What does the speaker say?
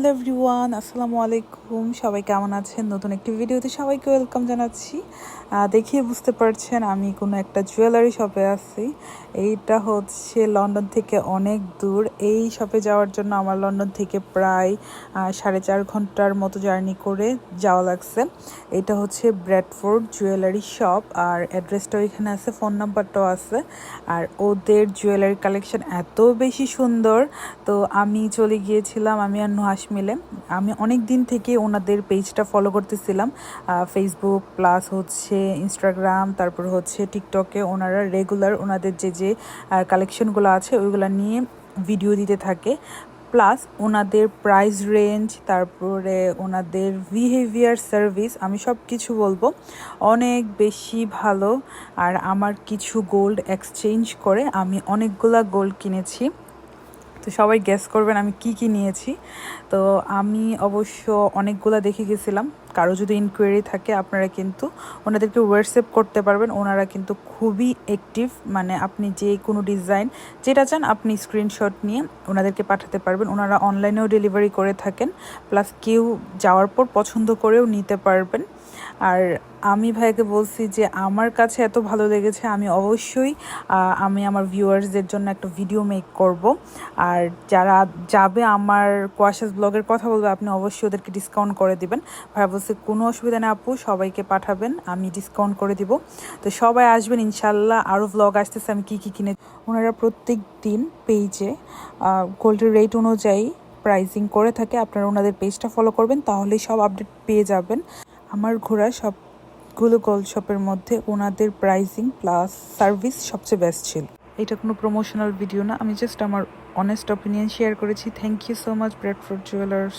Hello everyone, আসসালামু আলাইকুম। সবাই কেমন আছেন? নতুন একটি ভিডিওতে সবাইকে ওয়েলকাম জানাচ্ছি। দেখিয়ে বুঝতে পারছেন আমি কোনো একটা জুয়েলারি শপে আছি। এইটা হচ্ছে লন্ডন থেকে অনেক দূর। এই শপে যাওয়ার জন্য আমার লন্ডন থেকে প্রায় সাড়ে চার ঘণ্টার মতো জার্নি করে যাওয়া লাগছে। এটা হচ্ছে ব্র্যাডফোর্ড জুয়েলারি শপ। আর অ্যাড্রেসটাও এখানে আছে, ফোন নাম্বারটাও আছে। আর ওদের জুয়েলারি কালেকশন এত বেশি সুন্দর। তো আমি চলে গিয়েছিলাম, আমি আর মিলে। আমি অনেক দিন থেকে ওনাদের পেজটা ফলো করতেছিলাম। ফেসবুক প্লাস হচ্ছে ইনস্টাগ্রাম তারপর হচ্ছে টিকটকে ওনারা রেগুলার ওনাদের যে যে কালেকশনগুলো আছে, ওইগুলো নিয়ে ভিডিও দিতে থাকে। প্লাস ওনাদের প্রাইস রেঞ্জ তারপরে ওনাদের বিহেভিয়ার সার্ভিস আমি সব কিছু বলব। অনেক বেশি ভালো। আর আমার কিছু গোল্ড এক্সচেঞ্জ করে আমি অনেকগুলা গোল্ড কিনেছি। তো সবাই গ্যাস করবেন আমি কি কি নিয়েছি। তো আমি অবশ্য অনেকগুলো দেখে গেছিলাম। কারও যদি ইনকোয়ারি থাকে, আপনারা কিন্তু ওনাদেরকে হোয়াটসঅ্যাপ করতে পারবেন। ওনারা কিন্তু খুবই অ্যাক্টিভ মানে আপনি যে কোনো ডিজাইন যেটা চান আপনি স্ক্রিনশট নিয়ে ওনাদেরকে পাঠাতে পারবেন। ওনারা অনলাইনেও ডেলিভারি করে থাকেন। প্লাস কেউ যাওয়ার পর পছন্দ করেও নিতে পারবেন। আর আমি ভাইকে বলছি যে আমার কাছে এত ভালো লেগেছে, আমি অবশ্যই আমি আমার ভিউয়ার্সদের জন্য একটা ভিডিও মেক করব। আর যারা যাবে আমার কোয়াশাস ব্লগের কথা বলবে, আপনি অবশ্যই ওদেরকে ডিসকাউন্ট করে দিবেন। ভাই বলছে, কোনো অসুবিধা নেই আপু, সবাইকে পাঠাবেন, আমি ডিসকাউন্ট করে দিব। তো সবাই আসবেন ইনশাল্লাহ আরও ব্লগ আসতেছে, আমি কী কী কিনে, ওনারা প্রত্যেক দিন পেজে গোল্ডের রেট অনুযায়ী প্রাইসিং করে থাকে। আপনারা ওনাদের পেজটা ফলো করবেন, তাহলেই সব আপডেট পেয়ে যাবেন। আমার ঘোরা সবগুলো গোল্ড শপের মধ্যে ওনাদের প্রাইসিং প্লাস সার্ভিস সবচেয়ে বেস্ট ছিল। এটা কোনো প্রমোশনাল ভিডিও না, আমি জাস্ট আমার অনেস্ট অপিনিয়ন শেয়ার করেছি। Thank you so much Bradford Jewellers